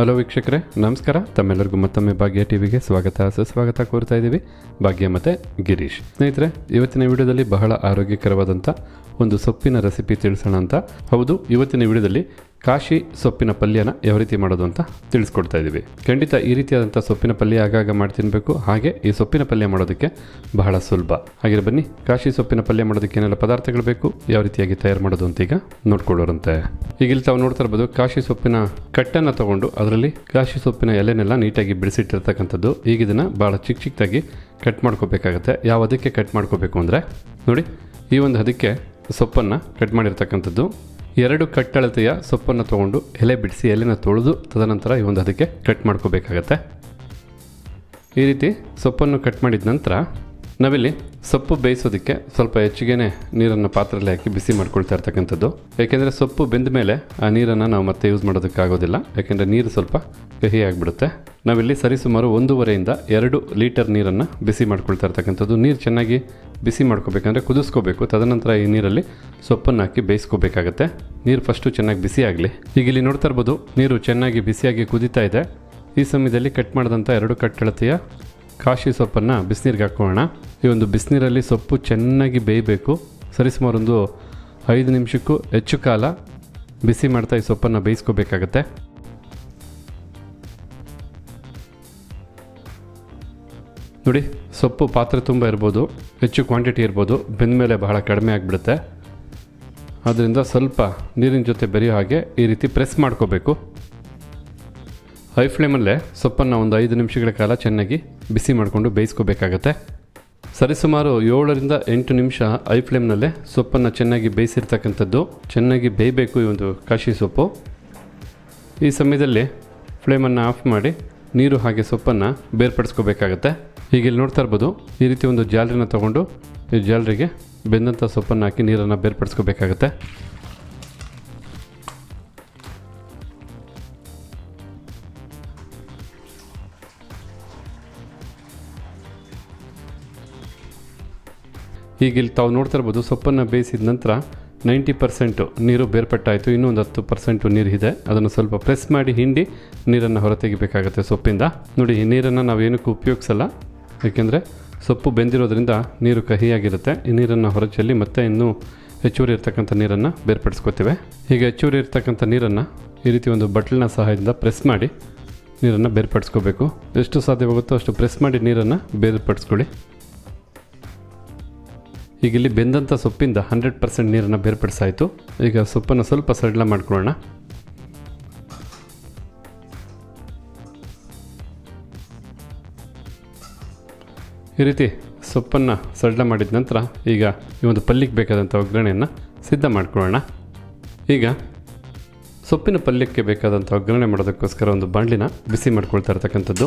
Hello ವೀಕ್ಷಕರೇ, ನಮಸ್ಕಾರ. ತಮ್ಮೆಲ್ಲರಿಗೂ ಮತ್ತೊಮ್ಮೆ ಭಾಗ್ಯ ಟಿವಿಗೆ ಸ್ವಾಗತ. ಸುಸ್ವಾಗತ ಕೋರ್ತಾ ಇದ್ದೀವಿ. ಭಾಗ್ಯ ಮತ್ತು ಗಿರೀಶ್. ಸ್ನೇಹಿತರೆ, ಇವತ್ತಿನ ವಿಡಿಯೋದಲ್ಲಿ ಬಹಳ ಆರೋಗ್ಯಕರವಾದಂಥ ಒಂದು ಸೊಪ್ಪಿನ ರೆಸಿಪಿ ತಿಳಿಸೋಣ ಅಂತ. ಹೌದು, ಇವತ್ತಿನ ವಿಡಿಯೋದಲ್ಲಿ ಕಾಶಿ ಸೊಪ್ಪಿನ ಪಲ್ಯನ ಯಾವ ರೀತಿ ಮಾಡೋದು ಅಂತ ತಿಳಿಸ್ಕೊಡ್ತಾ ಇದ್ದೀವಿ. ಖಂಡಿತ ಈ ರೀತಿಯಾದಂಥ ಸೊಪ್ಪಿನ ಪಲ್ಯ ಆಗಾಗ ಮಾಡಿ ತಿನ್ನಬೇಕು ಹಾಗೆ ಈ ಸೊಪ್ಪಿನ ಪಲ್ಯ ಮಾಡೋದಕ್ಕೆ ಬಹಳ ಸುಲಭ. ಹಾಗೆ ಬನ್ನಿ, ಕಾಶಿ ಸೊಪ್ಪಿನ ಪಲ್ಯ ಮಾಡೋದಕ್ಕೆ ಏನೆಲ್ಲ ಪದಾರ್ಥಗಳು ಬೇಕು, ಯಾವ ರೀತಿಯಾಗಿ ತಯಾರು ಮಾಡೋದು ಅಂತ ಈಗ ನೋಡ್ಕೊಳ್ಳೋರಂತೆ. ಈಗಿಲ್ಲಿ ತಾವು ನೋಡ್ತಾ ಇರ್ಬೋದು, ಕಾಶಿ ಸೊಪ್ಪಿನ ಕಟ್ಟನ್ನು ತಗೊಂಡು ಅದರಲ್ಲಿ ಕಾಶಿ ಸೊಪ್ಪಿನ ಎಲೆನೆಲ್ಲ ನೀಟಾಗಿ ಬಿಡಿಸಿಟ್ಟಿರ್ತಕ್ಕಂಥದ್ದು. ಈಗ ಇದನ್ನು ಭಾಳ ಚಿಕ್ಕ ಚಿಕ್ಕದಾಗಿ ಕಟ್ ಮಾಡ್ಕೋಬೇಕಾಗತ್ತೆ. ಯಾವ ಅದಕ್ಕೆ ಕಟ್ ಮಾಡ್ಕೋಬೇಕು ಅಂದರೆ, ನೋಡಿ, ಈ ಒಂದು ಅದಕ್ಕೆ ಸೊಪ್ಪನ್ನು ಕಟ್ ಮಾಡಿರ್ತಕ್ಕಂಥದ್ದು. ಎರಡು ಕಟ್ಟಳತೆಯ ಸೊಪ್ಪನ್ನು ತಗೊಂಡು ಎಲೆ ಬಿಡಿಸಿ ಎಲೆನ ತೊಳೆದು ತದನಂತರ ಈ ಒಂದು ಅದಕ್ಕೆ ಕಟ್ ಮಾಡ್ಕೋಬೇಕಾಗತ್ತೆ. ಈ ರೀತಿ ಸೊಪ್ಪನ್ನು ಕಟ್ ಮಾಡಿದ ನಂತರ ನಾವಿಲ್ಲಿ ಸೊಪ್ಪು ಬೇಯಿಸೋದಕ್ಕೆ ಸ್ವಲ್ಪ ಹೆಚ್ಚಿಗೆ ನೀರನ್ನು ಪಾತ್ರೆಯಲ್ಲಿ ಹಾಕಿ ಬಿಸಿ ಮಾಡ್ಕೊಳ್ತಾ ಇರ್ತಕ್ಕಂಥದ್ದು. ಏಕೆಂದರೆ ಸೊಪ್ಪು ಬೆಂದ ಮೇಲೆ ಆ ನೀರನ್ನು ನಾವು ಮತ್ತೆ ಯೂಸ್ ಮಾಡೋದಕ್ಕಾಗೋದಿಲ್ಲ. ಯಾಕೆಂದರೆ ನೀರು ಸ್ವಲ್ಪ ಕಹಿ ಆಗಿಬಿಡುತ್ತೆ ನಾವಿಲ್ಲಿ ಸರಿಸುಮಾರು ಒಂದೂವರೆಯಿಂದ ಎರಡು ಲೀಟರ್ ನೀರನ್ನು ಬಿಸಿ ಮಾಡ್ಕೊಳ್ತಾ ಇರ್ತಕ್ಕಂಥದ್ದು. ನೀರು ಚೆನ್ನಾಗಿ ಬಿಸಿ ಮಾಡ್ಕೋಬೇಕಂದ್ರೆ ಕುದಿಸ್ಕೋಬೇಕು. ತದನಂತರ ಈ ನೀರಲ್ಲಿ ಸೊಪ್ಪನ್ನು ಹಾಕಿ ಬೇಯಿಸ್ಕೋಬೇಕಾಗತ್ತೆ. ನೀರು ಫಸ್ಟು ಚೆನ್ನಾಗಿ ಬಿಸಿ ಆಗಲಿ. ಈಗ ಇಲ್ಲಿ ನೋಡ್ತಾ ಇರ್ಬೋದು, ನೀರು ಚೆನ್ನಾಗಿ ಬಿಸಿಯಾಗಿ ಕುದೀತಾ ಇದೆ. ಈ ಸಮಯದಲ್ಲಿ ಕಟ್ ಮಾಡಿದಂಥ ಎರಡು ಕಟ್ಟಳತೆಯ ಕಾಶಿ ಸೊಪ್ಪನ್ನು ಬಿಸಿನೀರಿಗೆ ಹಾಕೋಣ. ಈ ಒಂದು ಬಿಸಿನೀರಲ್ಲಿ ಸೊಪ್ಪು ಚೆನ್ನಾಗಿ ಬೇಯಬೇಕು. ಸರಿಸುಮಾರು ಒಂದು ಐದು ನಿಮಿಷಕ್ಕೂ ಹೆಚ್ಚು ಕಾಲ ಬಿಸಿ ಮಾಡ್ತಾ ಈ ಸೊಪ್ಪನ್ನು ಬೇಯಿಸ್ಕೋಬೇಕಾಗತ್ತೆ. ನೋಡಿ, ಸೊಪ್ಪು ಪಾತ್ರೆ ತುಂಬ ಇರ್ಬೋದು, ಹೆಚ್ಚು ಕ್ವಾಂಟಿಟಿ ಇರ್ಬೋದು ಬೆಂದ ಮೇಲೆ ಬಹಳ ಕಡಿಮೆ ಆಗಿಬಿಡುತ್ತೆ. ಆದ್ದರಿಂದ ಸ್ವಲ್ಪ ನೀರಿನ ಜೊತೆ ಬೆರೆಯೋ ಹಾಗೆ ಈ ರೀತಿ ಪ್ರೆಸ್ ಮಾಡ್ಕೋಬೇಕು. ಹೈ ಫ್ಲೇಮಲ್ಲೇ ಸೊಪ್ಪನ್ನು ಒಂದು ಐದು ನಿಮಿಷಗಳ ಕಾಲ ಚೆನ್ನಾಗಿ ಬಿಸಿ ಮಾಡಿಕೊಂಡು ಬೇಯಿಸ್ಕೋಬೇಕಾಗತ್ತೆ. ಸರಿಸುಮಾರು ಏಳರಿಂದ ಎಂಟು ನಿಮಿಷ ಐ ಫ್ಲೇಮ್ನಲ್ಲೇ ಸೊಪ್ಪನ್ನು ಚೆನ್ನಾಗಿ ಬೇಯಿಸಿರ್ತಕ್ಕಂಥದ್ದು, ಚೆನ್ನಾಗಿ ಬೇಯಬೇಕು ಈ ಒಂದು ಕಾಶಿ ಸೊಪ್ಪು. ಈ ಸಮಯದಲ್ಲಿ ಫ್ಲೇಮನ್ನು ಆಫ್ ಮಾಡಿ ನೀರು ಹಾಗೆ ಸೊಪ್ಪನ್ನು ಬೇರ್ಪಡಿಸ್ಕೋಬೇಕಾಗತ್ತೆ. ಈಗ ಇಲ್ಲಿ ನೋಡ್ತಾ ಇರ್ಬೋದು, ಈ ರೀತಿ ಒಂದು ಜಾಲರಿನ ತಗೊಂಡು ಈ ಜಾಲರಿಗೆ ಬೆಂದಂಥ ಸೊಪ್ಪನ್ನು ಹಾಕಿ ನೀರನ್ನು ಬೇರ್ಪಡಿಸ್ಕೋಬೇಕಾಗತ್ತೆ. ಈಗ ಇಲ್ಲಿ ತಾವು ನೋಡ್ತಾ ಇರ್ಬೋದು ಸೊಪ್ಪನ್ನು ಬೇಯಿಸಿದ ನಂತರ ನೈಂಟಿ ಪರ್ಸೆಂಟು ನೀರು ಬೇರ್ಪಟ್ಟಾಯಿತು, ಇನ್ನೊಂದು ಹತ್ತು ಪರ್ಸೆಂಟು ನೀರು ಇದೆ. ಅದನ್ನು ಸ್ವಲ್ಪ ಪ್ರೆಸ್ ಮಾಡಿ ಹಿಂಡಿ ನೀರನ್ನು ಹೊರತೆಗಿಬೇಕಾಗುತ್ತೆ ಸೊಪ್ಪಿಂದ. ನೋಡಿ, ಈ ನೀರನ್ನು ನಾವು ಏನಕ್ಕೂ ಉಪಯೋಗಿಸಲ್ಲ. ಏಕೆಂದರೆ ಸೊಪ್ಪು ಬೆಂದಿರೋದ್ರಿಂದ ನೀರು ಕಹಿಯಾಗಿರುತ್ತೆ. ಈ ನೀರನ್ನು ಹೊರಚೆಲ್ಲಿ ಮತ್ತೆ ಇನ್ನೂ ಹೆಚ್ಚುವರಿ ಇರ್ತಕ್ಕಂಥ ನೀರನ್ನು ಬೇರ್ಪಡಿಸ್ಕೋತೇವೆ ಹೀಗೆ ಹೆಚ್ಚುವರಿ ಇರ್ತಕ್ಕಂಥ ನೀರನ್ನು ಈ ರೀತಿ ಒಂದು ಬಟ್ಲಿನ ಸಹಾಯದಿಂದ ಪ್ರೆಸ್ ಮಾಡಿ ನೀರನ್ನು ಬೇರ್ಪಡಿಸ್ಕೋಬೇಕು. ಎಷ್ಟು ಸಾಧ್ಯವಾಗುತ್ತೋ ಅಷ್ಟು ಪ್ರೆಸ್ ಮಾಡಿ ನೀರನ್ನು ಬೇರ್ಪಡಿಸ್ಕೊಳ್ಳಿ. ಈಗ ಇಲ್ಲಿ ಬೆಂದಂಥ ಸೊಪ್ಪಿಂದ ಹಂಡ್ರೆಡ್ ಪರ್ಸೆಂಟ್ ನೀರನ್ನು ಬೇರ್ಪಡಿಸಾಯಿತು. ಈಗ ಸೊಪ್ಪನ್ನು ಸ್ವಲ್ಪ ಸಡಿಲ ಮಾಡ್ಕೊಳ್ಳೋಣ. ಈ ರೀತಿ ಸೊಪ್ಪನ್ನು ಸಡಿಲ ಮಾಡಿದ ನಂತರ ಈಗ ಈ ಒಂದು ಪಲ್ಯಕ್ಕೆ ಬೇಕಾದಂಥ ಒಗ್ಗರಣೆಯನ್ನು ಸಿದ್ಧ ಮಾಡ್ಕೊಳ್ಳೋಣ. ಈಗ ಸೊಪ್ಪಿನ ಪಲ್ಯಕ್ಕೆ ಬೇಕಾದಂಥ ಒಗ್ಗರಣೆ ಮಾಡೋದಕ್ಕೋಸ್ಕರ ಒಂದು ಬಾಣಲಿನ ಬಿಸಿ ಮಾಡ್ಕೊಳ್ತಾ ಇರ್ತಕ್ಕಂಥದ್ದು.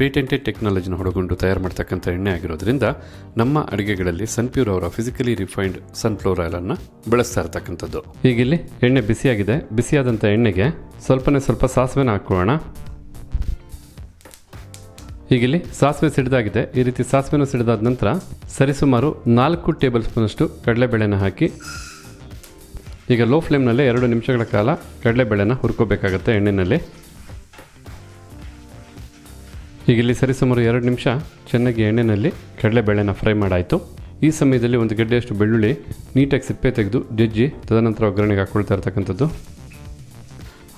ಪೇಟೆಂಟೆಡ್ ಟೆಕ್ನಾಲಜಿನ ಹೊಡಗೊಂಡು ತಯಾರು ಮಾಡ್ತಕ್ಕಂಥ ಎಣ್ಣೆ ಆಗಿರೋದ್ರಿಂದ ನಮ್ಮ ಅಡುಗೆಗಳಲ್ಲಿ ಸನ್ಪ್ಯೂರ್ ಅವರ ಫಿಸಿಕಲಿ ರಿಫೈನ್ಡ್ ಸನ್ಫ್ಲವರ್ ಆಯಿಲನ್ನು ಬಳಸ್ತಾ ಇರ್ತಕ್ಕಂಥದ್ದು. ಈಗ ಇಲ್ಲಿ ಎಣ್ಣೆ ಬಿಸಿಯಾಗಿದೆ. ಬಿಸಿಯಾದಂಥ ಎಣ್ಣೆಗೆ ಸ್ವಲ್ಪನೇ ಸ್ವಲ್ಪ ಸಾಸಿವೆನ ಹಾಕೋಣ. ಈಗಿಲ್ಲಿ ಸಾಸಿವೆ ಸಿಡಿದಾಗಿದೆ. ಈ ರೀತಿ ಸಾಸಿವೆನ ಸಿಡಿದಾದ ನಂತರ ಸರಿಸುಮಾರು ನಾಲ್ಕು ಟೇಬಲ್ ಸ್ಪೂನಷ್ಟು ಕಡಲೆಬೇಳೆನ ಹಾಕಿ, ಈಗ ಲೋ ಫ್ಲೇಮ್ನಲ್ಲಿ ಎರಡು ನಿಮಿಷಗಳ ಕಾಲ ಕಡಲೆಬೇಳೆನ ಹುರ್ಕೋಬೇಕಾಗತ್ತೆ ಎಣ್ಣೆಯಲ್ಲಿ ಈಗ ಇಲ್ಲಿ ಸರಿಸುಮಾರು ಎರಡು ನಿಮಿಷ ಚೆನ್ನಾಗಿ ಎಣ್ಣೆಯಲ್ಲಿ ಕಡಲೆಬೇಳೆನ ಫ್ರೈ ಮಾಡಾಯಿತು. ಈ ಸಮಯದಲ್ಲಿ ಒಂದು ಗಡ್ಡೆಯಷ್ಟು ಬೆಳ್ಳುಳ್ಳಿ ನೀಟಾಗಿ ಸಿಪ್ಪೆ ತೆಗೆದು ಜಜ್ಜಿ, ತದನಂತರ ಒಗ್ಗರಣೆಗೆ ಹಾಕ್ಕೊಳ್ತಾ ಇರ್ತಕ್ಕಂಥದ್ದು.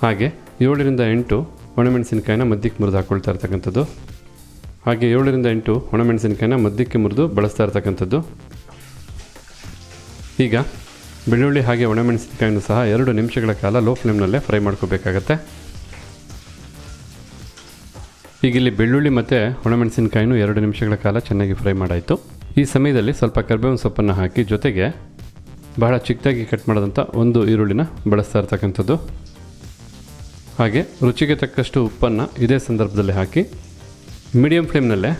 ಹಾಗೆ ಏಳರಿಂದ ಎಂಟು ಒಣಮೆಣಸಿನಕಾಯಿನ ಮಧ್ಯಕ್ಕೆ ಮುರಿದು ಹಾಕ್ಕೊಳ್ತಾ ಇರ್ತಕ್ಕಂಥದ್ದು. ಹಾಗೆ ಏಳರಿಂದ ಎಂಟು ಒಣಮೆಣಸಿನಕಾಯಿನ ಮಧ್ಯಕ್ಕೆ ಮುರಿದು ಬಳಸ್ತಾ ಇರ್ತಕ್ಕಂಥದ್ದು. ಈಗ ಬೆಳ್ಳುಳ್ಳಿ ಹಾಗೆ ಒಣಮೆಣಸಿನಕಾಯಿನೂ ಸಹ ಎರಡು ನಿಮಿಷಗಳ ಕಾಲ ಲೋ ಫ್ಲೇಮ್ನಲ್ಲೇ ಫ್ರೈ ಮಾಡ್ಕೋಬೇಕಾಗತ್ತೆ. ಈಗ ಇಲ್ಲಿ ಬೆಳ್ಳುಳ್ಳಿ ಮತ್ತು ಒಣಮೆಣಸಿನಕಾಯಿನೂ ಎರಡು ನಿಮಿಷಗಳ ಕಾಲ ಚೆನ್ನಾಗಿ ಫ್ರೈ ಮಾಡಾಯಿತು. ಈ ಸಮಯದಲ್ಲಿ ಸ್ವಲ್ಪ ಕರ್ಬೇವಿನ ಸೊಪ್ಪನ್ನು ಹಾಕಿ ಜೊತೆಗೆ ಬಹಳ ಚಿಕ್ಕದಾಗಿ ಕಟ್ ಮಾಡಿದಂಥ ಒಂದು ಈರುಳ್ಳಿನ ಬಳಸ್ತಾ ಇರ್ತಕ್ಕಂಥದ್ದು. ಹಾಗೆ ರುಚಿಗೆ ತಕ್ಕಷ್ಟು ಉಪ್ಪನ್ನು ಇದೇ ಸಂದರ್ಭದಲ್ಲಿ ಹಾಕಿ ಮೀಡಿಯಂ ಫ್ಲೇಮ್ನಲ್ಲೇ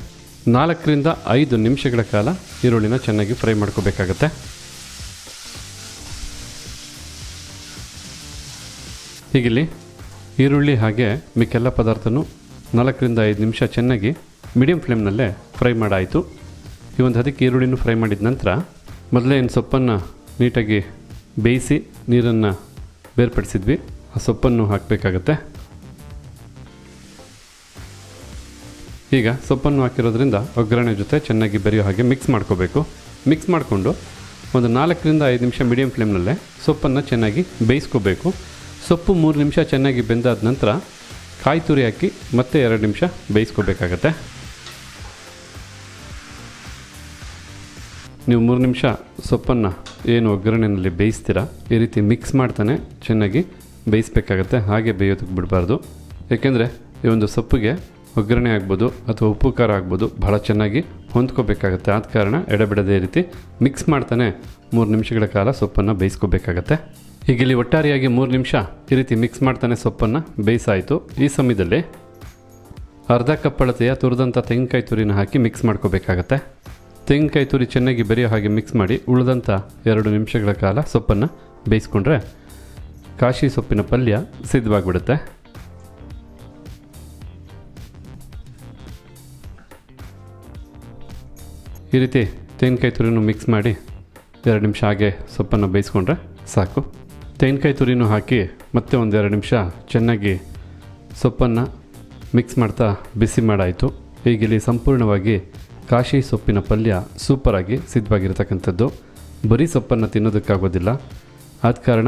ನಾಲ್ಕರಿಂದ ಐದು ನಿಮಿಷಗಳ ಕಾಲ ಈರುಳ್ಳಿನ ಚೆನ್ನಾಗಿ ಫ್ರೈ ಮಾಡ್ಕೋಬೇಕಾಗತ್ತೆ. ಹೀಗಿಲ್ಲಿ ಈರುಳ್ಳಿ ಹಾಗೆ ಮಿಕ್ಕೆಲ್ಲ ಪದಾರ್ಥನೂ ನಾಲ್ಕರಿಂದ ಐದು ನಿಮಿಷ ಚೆನ್ನಾಗಿ ಮೀಡಿಯಂ ಫ್ಲೇಮ್ನಲ್ಲೇ ಫ್ರೈ ಮಾಡಾಯಿತು. ಈ ಒಂದು ಹದಕ್ಕೆ ಈರುಳ್ಳಿನೂ ಫ್ರೈ ಮಾಡಿದ ನಂತರ ಮೊದಲೇ ಏನು ಸೊಪ್ಪನ್ನು ನೀಟಾಗಿ ಬೇಯಿಸಿ ನೀರನ್ನು ಬೇರ್ಪಡಿಸಿದ್ವಿ. ಆ ಸೊಪ್ಪನ್ನು ಹಾಕಬೇಕಾಗತ್ತೆ. ಈಗ ಸೊಪ್ಪನ್ನು ಹಾಕಿರೋದ್ರಿಂದ ಒಗ್ಗರಣೆ ಜೊತೆ ಚೆನ್ನಾಗಿ ಬೆರೆಯೋ ಹಾಗೆ ಮಿಕ್ಸ್ ಮಾಡ್ಕೋಬೇಕು. ಮಿಕ್ಸ್ ಮಾಡಿಕೊಂಡು ಒಂದು ನಾಲ್ಕರಿಂದ ಐದು ನಿಮಿಷ ಮೀಡಿಯಂ ಫ್ಲೇಮ್ನಲ್ಲೇ ಸೊಪ್ಪನ್ನು ಚೆನ್ನಾಗಿ ಬೇಯಿಸ್ಕೋಬೇಕು. ಸೊಪ್ಪು ಮೂರು ನಿಮಿಷ ಚೆನ್ನಾಗಿ ಬೆಂದಾದ ನಂತರ ಕಾಯಿ ತುರಿ ಹಾಕಿ ಮತ್ತೆ ಎರಡು ನಿಮಿಷ ಬೇಯಿಸ್ಕೋಬೇಕಾಗತ್ತೆ. ನೀವು ಮೂರು ನಿಮಿಷ ಸೊಪ್ಪನ್ನು ಏನು ಒಗ್ಗರಣೆಯಲ್ಲಿ ಬೇಯಿಸ್ತೀರಾ, ಈ ರೀತಿ ಮಿಕ್ಸ್ ಮಾಡ್ತಾನೆ ಚೆನ್ನಾಗಿ ಬೇಯಿಸ್ಬೇಕಾಗತ್ತೆ, ಹಾಗೆ ಬೇಯೋದಕ್ಕೆ ಬಿಡಬಾರ್ದು. ಏಕೆಂದರೆ ಈ ಒಂದು ಸೊಪ್ಪಿಗೆ ಒಗ್ಗರಣೆ ಆಗ್ಬೋದು ಅಥವಾ ಉಪ್ಪು ಖಾರ ಆಗ್ಬೋದು ಭಾಳ ಚೆನ್ನಾಗಿ ಹೊಂದ್ಕೋಬೇಕಾಗತ್ತೆ. ಆದ ಕಾರಣ ಎಡೆಬಿಡದೆ ರೀತಿ ಮಿಕ್ಸ್ ಮಾಡ್ತಾನೆ ಮೂರು ನಿಮಿಷಗಳ ಕಾಲ ಸೊಪ್ಪನ್ನು ಬೇಯಿಸ್ಕೋಬೇಕಾಗತ್ತೆ. ಈಗ ಇಲ್ಲಿ ಒಟ್ಟಾರೆಯಾಗಿ ಮೂರು ನಿಮಿಷ ಈ ರೀತಿ ಮಿಕ್ಸ್ ಮಾಡ್ತಾನೆ ಸೊಪ್ಪನ್ನು ಬೇಯಿಸಾಯಿತು. ಈ ಸಮಯದಲ್ಲಿ ಅರ್ಧ ಕಪ್ ಅಳತೆಯ ತುರಿದಂಥ ತೆಂಗಿನಕಾಯಿ ತುರಿನ ಹಾಕಿ ಮಿಕ್ಸ್ ಮಾಡ್ಕೋಬೇಕಾಗತ್ತೆ. ತೆಂಗಿನಕಾಯಿ ತುರಿ ಚೆನ್ನಾಗಿ ಬೆರೆಯೋ ಹಾಗೆ ಮಿಕ್ಸ್ ಮಾಡಿ ಉಳಿದಂಥ ಎರಡು ನಿಮಿಷಗಳ ಕಾಲ ಸೊಪ್ಪನ್ನು ಬೇಯಿಸ್ಕೊಂಡ್ರೆ ಕಾಶಿ ಸೊಪ್ಪಿನ ಪಲ್ಯ ಸಿದ್ಧವಾಗಿಬಿಡುತ್ತೆ. ಈ ರೀತಿ ತೆಂಗಿನಕಾಯಿ ತುರಿನೂ ಮಿಕ್ಸ್ ಮಾಡಿ ಎರಡು ನಿಮಿಷ ಹಾಗೆ ಸೊಪ್ಪನ್ನು ಬೇಯಿಸ್ಕೊಂಡ್ರೆ ಸಾಕು. ತೆಂಗಿನಕಾಯಿ ತುರಿನೂ ಹಾಕಿ ಮತ್ತೆ ಒಂದೆರಡು ನಿಮಿಷ ಚೆನ್ನಾಗಿ ಸೊಪ್ಪನ್ನು ಮಿಕ್ಸ್ ಮಾಡ್ತಾ ಬಿಸಿ ಮಾಡಾಯಿತು. ಈಗ ಇಲ್ಲಿ ಸಂಪೂರ್ಣವಾಗಿ ಕಾಶಿ ಸೊಪ್ಪಿನ ಪಲ್ಯ ಸೂಪರಾಗಿ ಸಿದ್ಧವಾಗಿರ್ತಕ್ಕಂಥದ್ದು. ಬರೀ ಸೊಪ್ಪನ್ನು ತಿನ್ನೋದಕ್ಕಾಗೋದಿಲ್ಲ. ಆದ ಕಾರಣ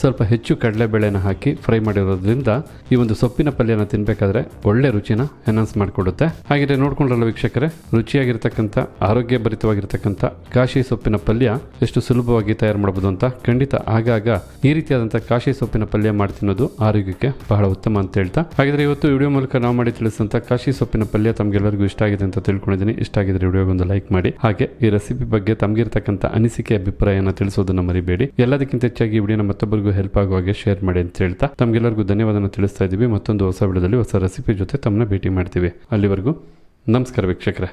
ಸ್ವಲ್ಪ ಹೆಚ್ಚು ಕಡಲೆಬೇಳೆನ ಹಾಕಿ ಫ್ರೈ ಮಾಡಿರೋದ್ರಿಂದ ಈ ಒಂದು ಸೊಪ್ಪಿನ ಪಲ್ಯನ ತಿನ್ನಬೇಕಾದ್ರೆ ಒಳ್ಳೆ ರುಚಿನ ಎನ್ಹಾನ್ಸ್ ಮಾಡಿಕೊಡುತ್ತೆ. ಹಾಗೆ ನೋಡ್ಕೊಂಡ್ರಲ್ಲ ವೀಕ್ಷಕರೇ, ರುಚಿಯಾಗಿರ್ತಕ್ಕಂಥ, ಆರೋಗ್ಯಭರಿತವಾಗಿರ್ತಕ್ಕಂಥ ಕಾಶಿ ಸೊಪ್ಪಿನ ಪಲ್ಯ ಎಷ್ಟು ಸುಲಭವಾಗಿ ತಯಾರು ಮಾಡಬಹುದು ಅಂತ ಖಂಡಿತ ಆಗಾಗ ಈ ರೀತಿಯಾದಂಥ ಕಾಶಿ ಸೊಪ್ಪಿನ ಪಲ್ಯ ಮಾಡಿ ತಿನ್ನೋದು ಆರೋಗ್ಯಕ್ಕೆ ಬಹಳ ಉತ್ತಮ ಅಂತ ಹೇಳ್ತಾ. ಹಾಗಿದ್ರೆ ಇವತ್ತು ವಿಡಿಯೋ ಮೂಲಕ ನಾವು ಮಾಡಿ ತಿಳಿಸಿದಂಥ ಕಾಶಿ ಸೊಪ್ಪಿನ ಪಲ್ಯ ತಮಗೆಲ್ಲರಿಗೂ ಇಷ್ಟ ಆಗಿದೆ ಅಂತ ತಿಳ್ಕೊಂಡಿದ್ದೀನಿ. ಇಷ್ಟ ಆಗಿದ್ರೆ ವಿಡಿಯೋಗೊಂದು ಲೈಕ್ ಮಾಡಿ. ಹಾಗೆ ಈ ರೆಸಿಪಿ ಬಗ್ಗೆ ತಮಗಿರ್ತಕ್ಕಂಥ ಅನಿಸಿಕೆ, ಅಭಿಪ್ರಾಯನ ತಿಳಿಸೋದನ್ನು ಮರಿಬೇಡಿ. ಎಲ್ಲದಕ್ಕಿಂತ ಹೆಚ್ಚಾಗಿ ಈ ವಿಡಿಯೋನ ಮತ್ತೊಬ್ಬರಿಗೂ ಹೆಲ್ಪ್ ಆಗುವ ಹಾಗೆ ಶೇರ್ ಮಾಡಿ ಅಂತ ಹೇಳ್ತಾ ತಮಗೆಲ್ಲರಿಗೂ ಧನ್ಯವಾದನ ತಿಳಿಸ್ತಾ ಇದ್ದೀವಿ. ಮತ್ತೊಂದು ಹೊಸ ವಿಡಿಯೋದಲ್ಲಿ ಹೊಸ ರೆಸಿಪಿ ಜೊತೆ ತಮ್ಮನ್ನ ಭೇಟಿ ಮಾಡ್ತೀವಿ. ಅಲ್ಲಿವರೆಗೂ ನಮಸ್ಕಾರ ವೀಕ್ಷಕರೇ.